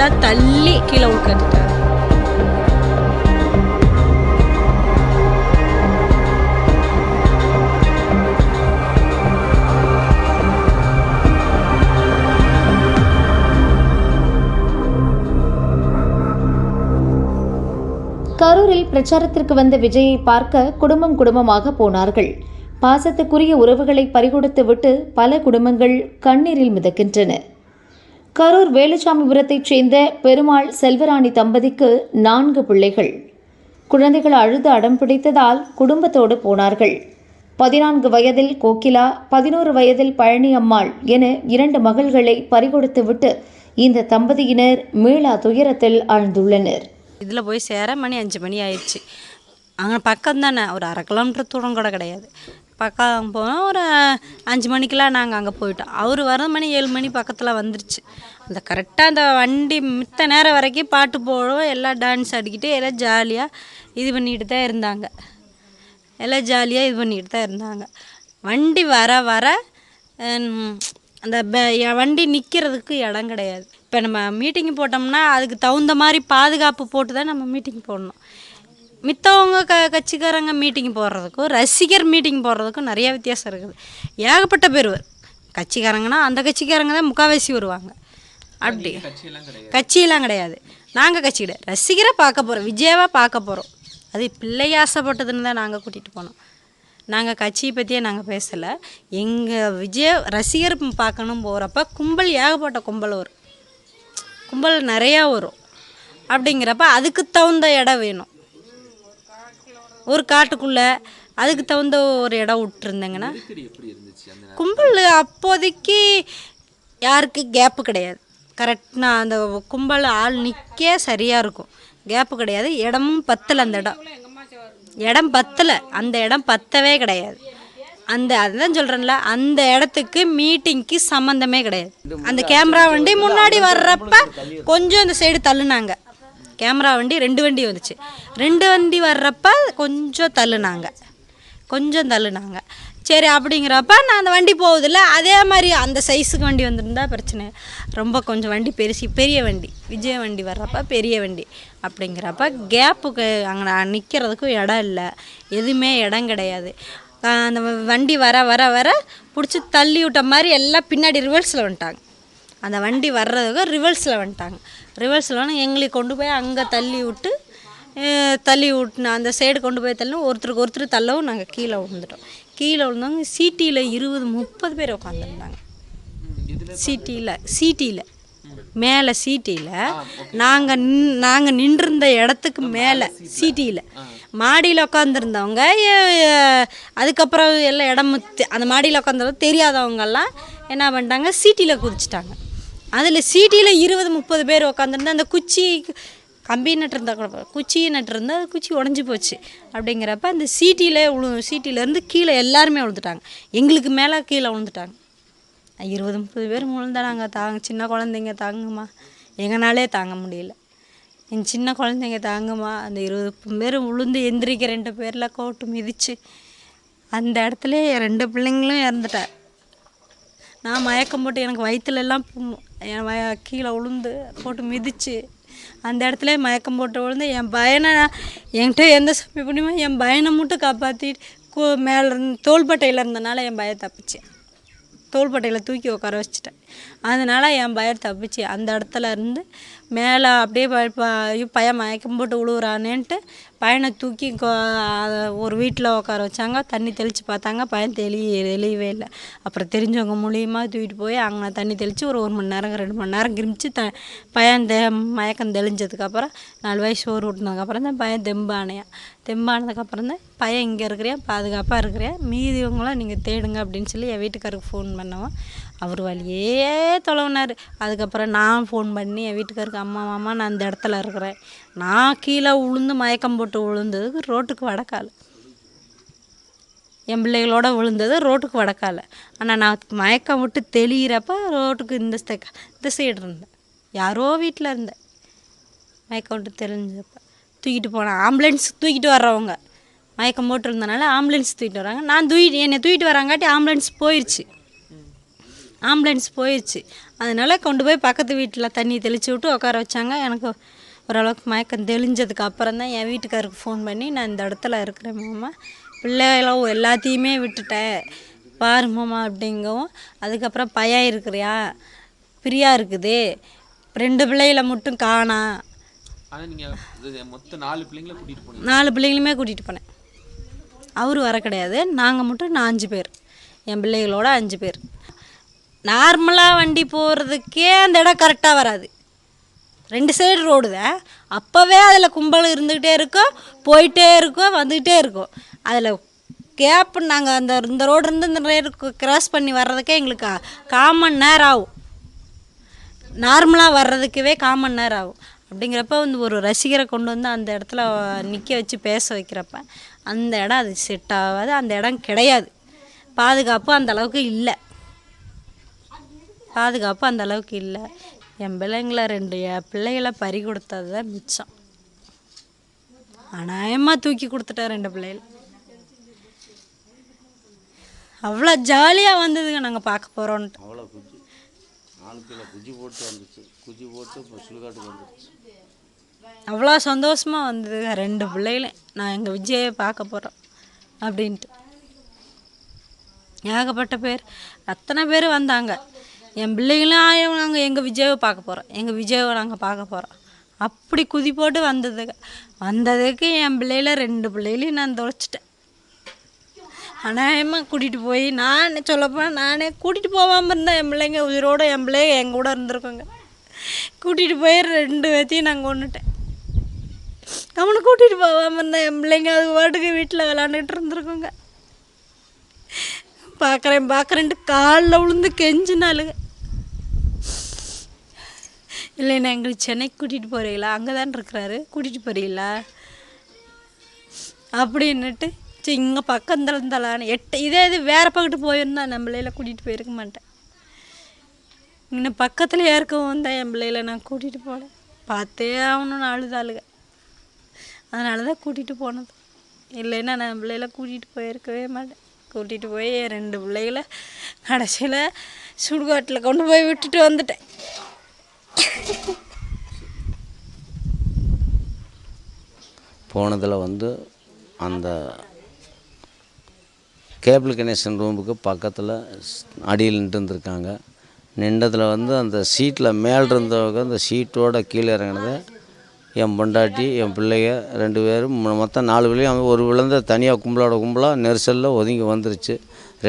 எல்லாம் தள்ளி கீழே உட்காந்துட்டார். கரூரில் பிரச்சாரத்திற்கு வந்த விஜயை பார்க்க குடும்பம் குடும்பமாக போனார்கள். பாசத்துக்குரிய உறவுகளை பறிகொடுத்து விட்டு பல குடும்பங்கள் கண்ணீரில் மிதக்கின்றன. கரூர் வேலுச்சாமிபுரத்தைச் சேர்ந்த பெருமாள் செல்வராணி தம்பதிக்கு நான்கு பிள்ளைகள். குழந்தைகள் அழுது அடம் பிடித்ததால் குடும்பத்தோடு போனார்கள். பதினான்கு வயதில் கோகிலா பதினோரு வயதில் பழனி அம்மாள் என இரண்டு மகள்களை பறிகொடுத்துவிட்டு இந்த தம்பதியினர் மீளா துயரத்தில் ஆழ்ந்துள்ளனர் இதில் போய் சேர மணி அஞ்சு மணி ஆயிடுச்சு. அங்கே பக்கம் தானே ஒரு அரை கிலோமீட்டர் தூரம் கூட கிடையாது. பக்கம் போனோம். ஒரு அஞ்சு மணிக்கெலாம் நாங்கள் அங்கே போயிட்டோம். அவர் வர மணி ஏழு மணி பக்கத்தில் வந்துருச்சு. அந்த கரெக்டாக அந்த வண்டி மித்த நேரம் வரைக்கும் பாட்டு போடுவோம். எல்லாம் டான்ஸ் ஆடிக்கிட்டு எல்லாம் ஜாலியாக இது பண்ணிக்கிட்டு தான் இருந்தாங்க. எல்லாம் ஜாலியாக இது பண்ணிக்கிட்டு தான் இருந்தாங்க. வண்டி வர வர அந்த வண்டி நிற்கிறதுக்கு இடம் கிடையாது. இப்போ நம்ம மீட்டிங் போட்டோம்னா அதுக்கு தகுந்த மாதிரி பாதுகாப்பு போட்டு தான் நம்ம மீட்டிங் போடணும். மித்தவங்க க கட்சிக்காரங்க மீட்டிங் போடுறதுக்கும் ரசிகர் மீட்டிங் போடுறதுக்கும் நிறைய வித்தியாசம் இருக்குது. ஏகப்பட்ட பேர் கட்சிக்காரங்கன்னா அந்த கட்சிக்காரங்க தான் முக்கால்வாசி வருவாங்க. அப்படி. கட்சியெல்லாம் கிடையாது. நாங்கள் கட்சி கிடையாது. ரசிகரை பார்க்க போகிறோம் விஜயவா பார்க்க போகிறோம் அது பிள்ளை ஆசைப்பட்டதுன்னு தான் நாங்கள் கூட்டிகிட்டு போனோம். நாங்கள் கட்சியை பற்றியே நாங்கள் பேசலை. எங்கள் விஜய ரசிகர் பார்க்கணும் போகிறப்ப கும்பல் ஏகப்பட்ட கும்பல் வரும். கும்பல் நிறையா வரும். அப்படிங்கிறப்ப அதுக்கு தகுந்த இடம் வேணும். ஒரு காட்டுக்குள்ளே அதுக்கு தகுந்த ஒரு இடம் விட்டுருந்தேங்கன்னா கும்பல் அப்போதைக்கு யாருக்கு கேப்பு கிடையாது. கரெக்ட்னா அந்த கும்பல் ஆள் நிற்க சரியாக இருக்கும். கேப்பு கிடையாது. இடமும் பத்தலை அந்த இடம். இடம் பத்தலை. அந்த இடம் பத்தவே கிடையாது. அந்த அதுதான் சொல்கிறேன்ல அந்த இடத்துக்கு மீட்டிங்க்கு சம்மந்தமே கிடையாது. அந்த கேமரா வண்டி முன்னாடி வர்றப்ப கொஞ்சம் அந்த சைடு தள்ளுனாங்க. கேமரா வண்டி ரெண்டு வண்டி வந்துச்சு. ரெண்டு வண்டி வர்றப்ப கொஞ்சம் தள்ளுனாங்க. கொஞ்சம் தள்ளுனாங்க. சரி அப்படிங்கிறப்ப நான் அந்த வண்டி போகுதில்ல அதே மாதிரி அந்த சைஸுக்கு வண்டி வந்திருந்தா பிரச்சனை. ரொம்ப கொஞ்சம் வண்டி பெருசு பெரிய வண்டி. விஜய வண்டி வர்றப்ப பெரிய வண்டி. அப்படிங்கிறப்ப கேப்புக்கு அங்கே நிற்கிறதுக்கும் இடம் இல்லை. எதுவுமே இடம் கிடையாது. அந்த வ- வண்டி வர வர வர பிடிச்சி தள்ளி விட்ட மாதிரி எல்லாம் பின்னாடி ரிவர்ஸில் வந்துட்டாங்க. அந்த வண்டி வர்றதுக்கு ரிவர்ஸில் வந்துட்டாங்க. ரிவர்ஸில் வந்து எங்களை கொண்டு போய் அங்கே தள்ளி விட்டு தள்ளி விட்டுன அந்த சைடு கொண்டு போய் தள்ளி ஒருத்தருக்கு ஒருத்தர் தள்ளவும் நாங்கள் கீழே விழுந்துட்டோம். கீழே விழுந்தவங்க சீட்டியில் இருபது முப்பது பேர் உட்காந்துருந்தாங்க சிட்டியில் சிட்டியில் மேலே சீட்டியில் நாங்கள் நின் நாங்கள் நின்றிருந்த இடத்துக்கு மேலே சீட்டியில் மாடியில் உட்காந்துருந்தவங்க அதுக்கப்புறம் எல்லாம் இடம் அந்த மாடியில் உட்காந்துருந்தவங்க தெரியாதவங்கெல்லாம் என்ன பண்ணிட்டாங்க? சீட்டியில் குதிச்சிட்டாங்க. அதில் சீட்டியில் இருபது முப்பது பேர் உக்காந்துருந்தா அந்த குச்சி கம்பி நட்டுருந்தா கூட குச்சியை நட்டுருந்தா அது குச்சி உடஞ்சி போச்சு. அப்படிங்கிறப்ப அந்த சீட்டியில் உழு சீட்டிலேருந்து கீழே எல்லாருமே விழுந்துட்டாங்க எங்களுக்கு மேலே கீழே விழுந்துட்டாங்க இருபது முப்பது பேர் விழுந்தா நாங்கள் தாங்க சின்ன குழந்தைங்க தாங்குமா? எங்கனாலே தாங்க முடியல. என் சின்ன குழந்தைங்க தாங்கம்மா அந்த இருபது பேர் உளுந்து எந்திரிக்க ரெண்டு பேரில் கோட்டு மிதிச்சு அந்த இடத்துல ரெண்டு பிள்ளைங்களும் இறந்துட்டார் நான் மயக்கம் போட்டு எனக்கு வயிற்றுலலாம் என் வய கீழே விழுந்து போட்டு மிதிச்சு அந்த இடத்துல மயக்கம் போட்டு விழுந்து என் பையனை என்கிட்ட எந்த சமயம் பண்ணியுமோ என் பையனை மட்டும் காப்பாற்றிட்டு கோ மேலே இருந்து தோள்பட்டையில் இருந்தனால என் பையன் தப்பிச்சேன் தோள்பட்டையில் தூக்கி உட்கார வச்சுட்டேன். அதனால் என் பையன் தப்பிச்சு அந்த இடத்துல இருந்து மேலே அப்படியே ப- ப- ஐயோ, பையன் மயக்கம் போட்டு விழுவுறானேன்ட்டு பையனை தூக்கி ஒரு வீட்டில் உட்கார வச்சாங்க. தண்ணி தெளித்து பார்த்தாங்க. பையன் தெளி தெளியவே இல்லை. அப்புறம் தெரிஞ்சவங்க மூலியமாக தூக்கிட்டு போய் அங்கே தண்ணி தெளித்து ஒரு ஒரு மணி நேரம் ரெண்டு மணி நேரம் கிரிமிச்சு த பையன் தெ மயக்கம் தெளிஞ்சதுக்கப்புறம் நாலு வயசு சோறு ஊட்டினதுக்கப்புறம் தான் பையன் தெம்பானையான் தெம்பானதுக்கப்புறம் தான் பையன் இங்கே இருக்கிறேன் பாதுகாப்பாக இருக்கிறேன். மீதிவங்களாம் நீங்கள் தேடுங்க அப்படின்னு சொல்லி என் வீட்டுக்காருக்கு ஃபோன் பண்ணுவோம். அவர் வழியே தொலைவினார். அதுக்கப்புறம் நான் ஃபோன் பண்ணி என் வீட்டுக்காருக்கு அம்மா மாமா நான் அந்த இடத்துல இருக்கிறேன். நான் கீழே உளுந்து மயக்கம் போட்டு விழுந்ததுக்கு ரோட்டுக்கு வடக்கால். என் பிள்ளைகளோட விழுந்தது ரோட்டுக்கு வடக்கால். ஆனால் நான் மயக்கம் விட்டு தெளிகிறப்ப ரோட்டுக்கு இந்த இந்த சைடு இருந்தேன். யாரோ வீட்டில் இருந்தேன். மயக்கம் விட்டு தெளிஞ்சப்ப தூக்கிட்டு போனேன். ஆம்புலன்ஸ் தூக்கிட்டு வர்றவங்க. மயக்கம் போட்டு இருந்தனால ஆம்புலன்ஸ் தூக்கிட்டு வராங்க நான் தூக்கிட்டு என்னை தூக்கிட்டு வராங்காட்டி ஆம்புலன்ஸ் போயிடுச்சு ஆம்புலன்ஸ் போயிடுச்சு. அதனால கொண்டு போய் பக்கத்து வீட்டில் தண்ணி தெளித்து விட்டு உட்கார வச்சாங்க. எனக்கு ஓரளவுக்கு மயக்கம் தெளிஞ்சதுக்கு அப்புறம் தான் என் வீட்டுக்காருக்கு ஃபோன் பண்ணி நான் இந்த இடத்துல இருக்கிறேன் மாமா. பிள்ளைகளும் எல்லாத்தையுமே விட்டுட்டேன். பாரு மாமா அப்படிங்கவும் அதுக்கப்புறம் பையன் இருக்கிறியா? பிரியா இருக்குது. ரெண்டு பிள்ளைகளை மட்டும் காணா. நாலு பிள்ளைங்களுமே கூட்டிகிட்டு போனேன். அவர் வர கிடையாது. நாங்கள் மட்டும் நான் அஞ்சு பேர். என் பிள்ளைகளோட அஞ்சு பேர். நார்மலாக வண்டி போகிறதுக்கே அந்த இடம் கரெக்டாக வராது. ரெண்டு சைடு ரோடு தான் அப்போவே அதில் கும்பல் இருந்துக்கிட்டே இருக்கும் போயிட்டே இருக்கும் வந்துக்கிட்டே இருக்கும். அதில் கேப் நாங்கள் அந்த இந்த ரோடு இருந்து இந்த ரோடு கிராஸ் பண்ணி வர்றதுக்கே எங்களுக்கு காமன் நேரம் ஆகும். நார்மலாக வர்றதுக்கவே காமன் நேரம் ஆகும். அப்படிங்கிறப்ப வந்து ஒரு ரசிகரை கொண்டு வந்து அந்த இடத்துல நிற்க வச்சு பேச வைக்கிறப்ப அந்த இடம் அது செட் ஆகாது அந்த இடம் கிடையாது. பாதுகாப்பு அந்த அளவுக்கு இல்லை. பாதுகாப்பு அந்த அளவுக்கு இல்லை. என் பிள்ளைங்கள ரெண்டு பிள்ளைகளை பறி கொடுத்தது தான் மிச்சம். அநாயமாக தூக்கி கொடுத்துட்டேன் ரெண்டு பிள்ளைகள். அவ்வளோ ஜாலியாக வந்ததுங்க நாங்கள் பார்க்க போகிறோன்ட்டு அவ்வளோ குஜி நாலு கிலோ குஜி போட்டு வந்துச்சு. குஜி போட்டு சுடுகாட்டுக்கு வந்துருச்சு. அவ்வளோ சந்தோஷமாக வந்ததுங்க ரெண்டு பிள்ளைகளும் நான் எங்கள் விஜயை பார்க்க போகிறோம் அப்படின்ட்டு. ஏகப்பட்ட பேர். அத்தனை பேர் வந்தாங்க. என் பிள்ளைகளும் நாங்கள் எங்கள் விஜயை பார்க்க போகிறோம் எங்கள் விஜயை நாங்கள் பார்க்க போகிறோம் அப்படி குதி போட்டு வந்ததுங்க வந்ததுக்கு என் பிள்ளையில ரெண்டு பிள்ளைகளையும் நான் தொலைச்சிட்டேன். அநாயமாக கூட்டிகிட்டு போய் நான் சொல்லப்போ நானே கூட்டிகிட்டு போகாமல் இருந்தேன் என் பிள்ளைங்க உயிரோடு என் பிள்ளைங்க என் கூட இருந்திருக்கோங்க. கூட்டிகிட்டு போய் ரெண்டு பேர்த்தையும் நான் கொண்டுட்டேன் அவனை கூட்டிகிட்டு போகாமல் இருந்தேன் என் பிள்ளைங்க அது பாட்டுக்கு வீட்டில் விளாண்டுட்டு இருந்திருக்கோங்க. பார்க்குறேன் பார்க்குறேன்ட்டு காலில் விழுந்து கெஞ்சினாலுங்க இல்லைண்ணா எங்களுக்கு சென்னைக்கு கூட்டிகிட்டு போகிறீங்களா அங்கே தான் இருக்கிறாரு. கூட்டிகிட்டு போகிறீங்களா அப்படின்னுட்டு சரி இங்கே பக்கம் இருந்தாலான்னு எட்டு இதே இது வேறு பக்கத்து போயிருந்தா நம்ம பிள்ளையில கூட்டிகிட்டு போயிருக்க மாட்டேன். இன்னும் பக்கத்தில் ஏற்கவும் தான் என் பிள்ளையில நான் கூட்டிகிட்டு போகல பார்த்தே ஆகணும்னு அழுதாளுங்க அதனால தான் கூட்டிகிட்டு போனது. இல்லைன்னா நான் பிள்ளையில கூட்டிகிட்டு போயிருக்கவே மாட்டேன். கூட்டிகிட்டு போய் என் ரெண்டு பிள்ளைகளை கடைசியில் சுடுகாட்டில் கொண்டு போய் விட்டுட்டு வந்துட்டேன். போனதில் வந்து அந்த கேபிள் கனெக்ஷன் ரூமுக்கு பக்கத்தில் அடியில் நின்று இருந்திருக்காங்க நின்றதில் வந்து அந்த சீட்டில் மேல் இருந்தவங்க அந்த சீட்டோட கீழே இறங்கினது என் பொண்டாட்டி என் பிள்ளைங்க ரெண்டு பேரும் மொத்தம் நாலு பிள்ளையும் ஒரு விழுந்த தனியாக கும்பலோட கும்பலாக நெரிசலில் ஒதுங்கி வந்துருச்சு.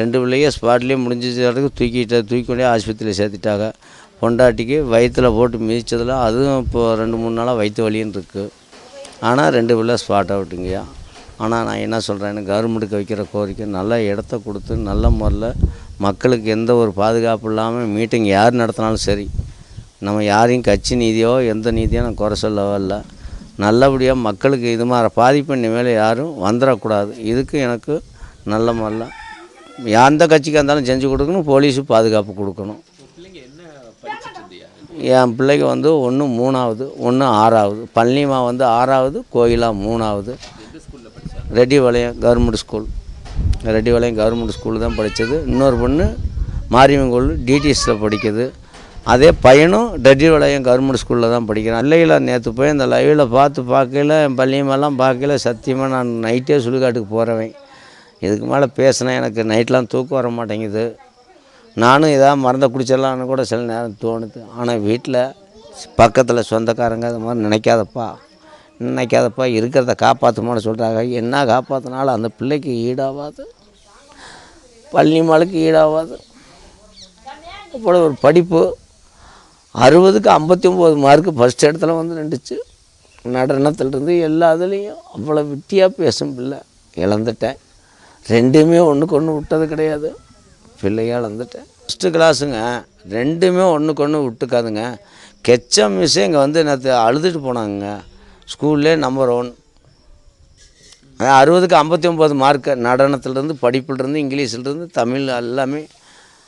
ரெண்டு பிள்ளைய ஸ்பாட்லேயே முடிஞ்சதுக்கு தூக்கிட்டு தூக்கி கொண்டே ஆஸ்பத்திரியில் சேர்த்துட்டாங்க. பொண்டாட்டிக்கு வயிற்றில் போட்டு மிதித்ததில் அதுவும் இப்போது ரெண்டு மூணு நாளாக வயிற்று வலின்னு இருக்குது ஆனால் ரெண்டு பிள்ளை ஸ்பாட் அவுட்டுங்கய்யா ஆனால் நான் என்ன சொல்கிறேன்னு கவர்மெண்ட்டுக்கு வைக்கிற கோரிக்கை நல்ல இடத்த கொடுத்து நல்ல முறையில் மக்களுக்கு எந்த ஒரு பாதுகாப்பு இல்லாமல் மீட்டிங் யார் நடத்தினாலும் சரி நம்ம யாரையும் கட்சி நீதியோ எந்த நீதியோ நான் குறை சொல்லவோ இல்லை நல்லபடியாக மக்களுக்கு இது மாதிரி பாதிப்பு இனிமேல் யாரும் வந்துடக்கூடாது இதுக்கு எனக்கு நல்ல முறையில் எந்த கட்சிக்காக இருந்தாலும் செஞ்சு கொடுக்கணும் போலீஸும் பாதுகாப்பு கொடுக்கணும் உங்கள் பிள்ளைங்க என்ன படிச்சுட்டு இருந்தியா என் பிள்ளைக்கு வந்து ஒன்று மூணாவது ஒன்று ஆறாவது. பழனிமா வந்து ஆறாவது கோயிலா மூணாவது. ரெட்டி வளையம் Reddipalayam government school. Reddipalayam government school தான் படித்தது இன்னொரு பொண்ணு மாரியம்மன் கோவில் டிடிஎஸில் படிக்குது. அதே பையனும் ரெட்டிபாளையம் கவர்மெண்ட் ஸ்கூலில் தான் படிக்கிறான். இல்லைங்களா நேற்று போய் அந்த லைவில் பார்த்து பார்க்கல என் பள்ளியமெல்லாம் பார்க்கல. சத்தியமாக நான் நைட்டே சுடுகாட்டுக்கு போகிறவன் இதுக்கு மேலே பேசினேன் எனக்கு நைட்லாம் தூக்கம் வர மாட்டேங்குது. நானும் ஏதாவது மறந்த குடிச்சிடலான்னு கூட சில நேரம் தோணுது. ஆனால் வீட்டில் பக்கத்தில் சொந்தக்காரங்க அது மாதிரி நினைக்காதப்பா. நினைக்காதப்பா இருக்கிறத காப்பாற்றுமான்னு சொல்கிறாங்க என்ன காப்பாற்றினாலும் அந்த பிள்ளைக்கு ஈடாகாது பள்ளிமாளுக்கு ஈடாகாது அவ்வளோ ஒரு படிப்பு. அறுபதுக்கு ஐம்பத்தி ஒம்பது மார்க்கு ஃபஸ்ட் இடத்துல வந்து நின்றுச்சு. நடனத்துலேருந்து எல்லா இதுலேயும் அவ்வளோ விட்டியாக பேசும் பிள்ளை. இழந்துட்டேன். ரெண்டுமே ஒன்றுக்கு ஒன்று விட்டது கிடையாது. பிள்ளைய இழந்துட்டேன் ஃபஸ்ட்டு கிளாஸுங்க ரெண்டுமே ஒன்றுக்கு ஒன்று விட்டுக்காதுங்க. கெச்சம் மிஸ்ஸே இங்கே வந்து நேற்று அழுதுட்டு போனாங்க ஸ்கூல்லே நம்பர் ஒன் அதான் அறுபதுக்கு ஐம்பத்தி ஒம்பது மார்க்கு நடனத்துலேருந்து படிப்புலேருந்து இங்கிலீஷ்லேருந்து தமிழ் எல்லாமே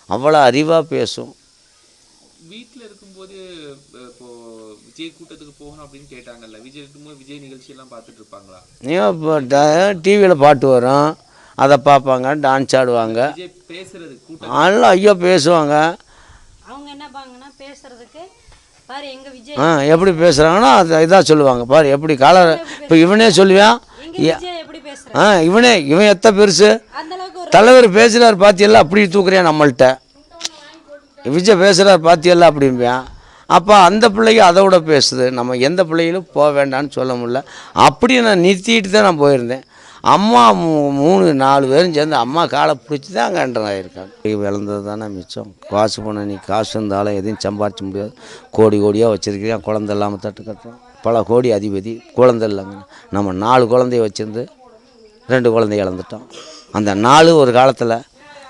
அவ்வளோ அறிவாக பேசும். வீட்டில் இருக்கும்போது அஹ், இப்போ விஜய் கூட்டத்துக்கு போகணும் அப்படின்னு கேட்டாங்கல்ல விஜய் இருக்கும்போது விஜய் நிகழ்ச்சி எல்லாம் பார்த்துட்டு இருப்பாங்களா? இப்போ டிவியில் பாட்டு வரும். அதை பார்ப்பாங்க டான்ஸ் ஆடுவாங்க. விஜய் பேசுறது கூட்டம். அதெல்லாம் ஐயோ பேசுவாங்க. பேசுறதுக்கு பாரு எங்க விஜய் ஆ எப்படி பேசுகிறாங்கன்னா அது இதாக சொல்லுவாங்க. பாரு எப்படி காலர் இப்போ இவனே சொல்லுவான் ஆ இவனே இவன் எத்த பெருசு? தலைவர் பேசுகிறார் பாத்தியல்ல அப்படி தூக்குறேன் நம்மள்ட்ட? விஜய் பேசுகிறார் பாத்தியல்ல அப்படிம்பான். அப்போ அந்த பிள்ளைங்க அதை விட பேசுது. நம்ம எந்த பிள்ளைகளும் போக வேண்டாம்னு சொல்ல முடியல. அப்படியே நான் நிறுத்திட்டு தான் நான் போயிருந்தேன். அம்மா மூ- மூணு நாலு பேரும் சேர்ந்து அம்மா காலை பிடிச்சி தான் அங்கே என்டர் ஆகியிருக்காங்க விளந்தது தானே மிச்சம். காசு பண்ண நீ காசு இருந்தாலும் எதையும் சம்பாரிச்ச முடியாது. கோடி கோடியாக வச்சுருக்கிறேன் குழந்தை இல்லாமல் தட்டு கட்டுறோம் பல கோடி அதிபதி குழந்தை இல்லைங்க. நம்ம நாலு குழந்தைய வச்சுருந்து ரெண்டு குழந்தைய இழந்துட்டோம். அந்த நாலு ஒரு காலத்தில்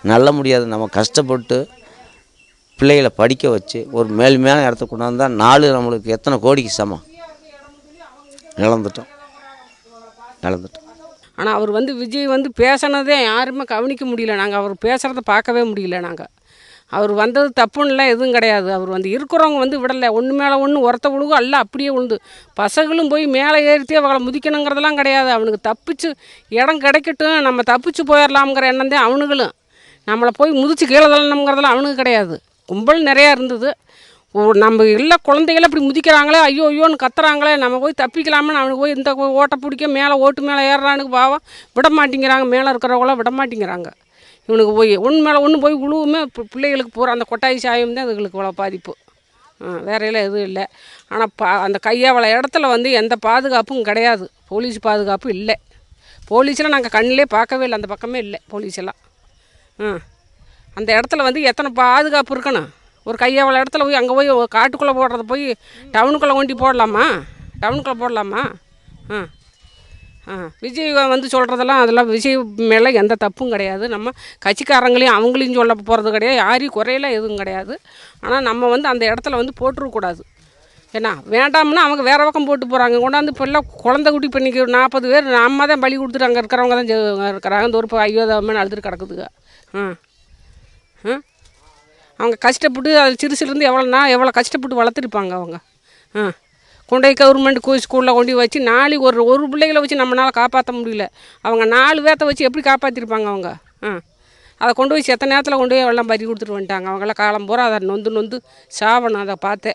நல்ல முடியாது. நம்ம கஷ்டப்பட்டு பிள்ளைகளை படிக்க வச்சு ஒரு மேல்மையான இடத்த கொண்டாந்தா நாலு நம்மளுக்கு எத்தனை கோடிக்கு சமம்? இழந்துட்டோம். இழந்துட்டோம். ஆனால் அவர் வந்து விஜய் வந்து பேசினதே யாருமே கவனிக்க முடியல. நாங்கள் அவர் பேசுகிறத பார்க்கவே முடியல நாங்கள் அவர் வந்தது தப்புன்னுலாம் எதுவும் கிடையாது. அவர் வந்து இருக்கிறவங்க வந்து விடலை. ஒன்று மேலே ஒன்று உரத்த விழுகும் எல்லாம் அப்படியே விழுந்து. பசங்களும் போய் மேலே ஏறித்தே அவளை முதிக்கணுங்கிறதெல்லாம் கிடையாது. அவனுக்கு தப்பிச்சு இடம் கிடைக்கட்டும். நம்ம தப்பிச்சு போயிடலாம்ங்கிற எண்ணம் தான் அவனுங்களும் நம்மளை போய் முதிச்சு கீழே தள்ளணுங்கிறதெல்லாம் அவனுக்கு கிடையாது. கும்பல் நிறையா இருந்தது. நம்ம இல்லை குழந்தைகள இப்படி முதிக்கிறாங்களே ஐயோ ஐயோன்னு கத்துறாங்களே நம்ம போய் தப்பிக்கலாமே அவனுக்கு போய் இந்த ஓட்டை பிடிக்க மேலே ஓட்டு மேலே ஏறுறானுக்கு பாவம். விட மாட்டேங்கிறாங்க மேலே இருக்கிறவங்களாம் விட மாட்டேங்கிறாங்க. இவனுக்கு போய் ஒன்று மேலே ஒன்று போய் உழுவுமே பிள்ளைகளுக்கு போகிற அந்த கொட்டாய் சாயம் தான் அதுகளுக்கு இவ்வளோ பாதிப்பு. வேறையில் வேற எல்லாம் எதுவும் இல்லை. ஆனால் பா அந்த கையாவள இடத்துல வந்து எந்த பாதுகாப்பும் கிடையாது. போலீஸ் பாதுகாப்பு இல்லை. போலீஸ்லாம் நாங்கள் கண்ணிலே பார்க்கவே இல்லை. அந்த பக்கமே இல்லை போலீஸ் எல்லாம். அந்த இடத்துல வந்து எத்தனை பாதுகாப்பு இருக்கணும்? ஒரு கையவள இடத்துல போய் அங்கே போய் காட்டுக்குள்ளே போடுறத போய் டவுனுக்குள்ளே கொண்டு போடலாமா? டவுனுக்குள்ளே போடலாமா? ஆ. ஆ. விஜய் வந்து சொல்கிறதெல்லாம் அதெல்லாம் விஜய் மேலே எந்த தப்பும் கிடையாது. நம்ம கட்சிக்காரங்களையும் அவங்களையும் சொல்ல போகிறது கிடையாது. யாரையும் குறையெல்லாம் எதுவும் கிடையாது. ஆனால் நம்ம வந்து அந்த இடத்துல வந்து போட்டுருக்கூடாது ஏன்னா வேண்டாம்னா அவங்க வேறு பக்கம் போட்டு போகிறாங்க கொண்டாந்து இப்போல்லாம் குழந்தை குட்டி பண்ணிக்க நாற்பது பேர் நம்ம தான் பலி கொடுத்துட்டு அங்கே இருக்கிறவங்க தான் இருக்கிறாங்க. இந்த ஒரு இப்போ ஐயோதாமே அழுதுட்டு கிடக்குதுங்க. ஆ. ஆ. அவங்க கஷ்டப்பட்டு அது சிறுசுலேருந்து எவ்வளோனா எவ்வளோ கஷ்டப்பட்டு வளர்த்துருப்பாங்க அவங்க. ஆ. கொண்டு போய் கவர்மெண்ட் கோ ஸ்கூலில் கொண்டு போய் வச்சு நாளைக்கு ஒரு ஒரு பிள்ளைகளை வச்சு நம்மளால் காப்பாற்ற முடியல. அவங்க நாலு பேர்த்த வச்சு எப்படி காப்பாற்றிருப்பாங்க அவங்க? ஆ. அதை கொண்டு போய் செத்த நேரத்தில் கொண்டு போய் எல்லாம் பறி கொடுத்துட்டு வந்துட்டாங்க. அவங்களாம் காலம் பூரா அதை நொந்து நொந்து சாவணும் அதை பார்த்தேன்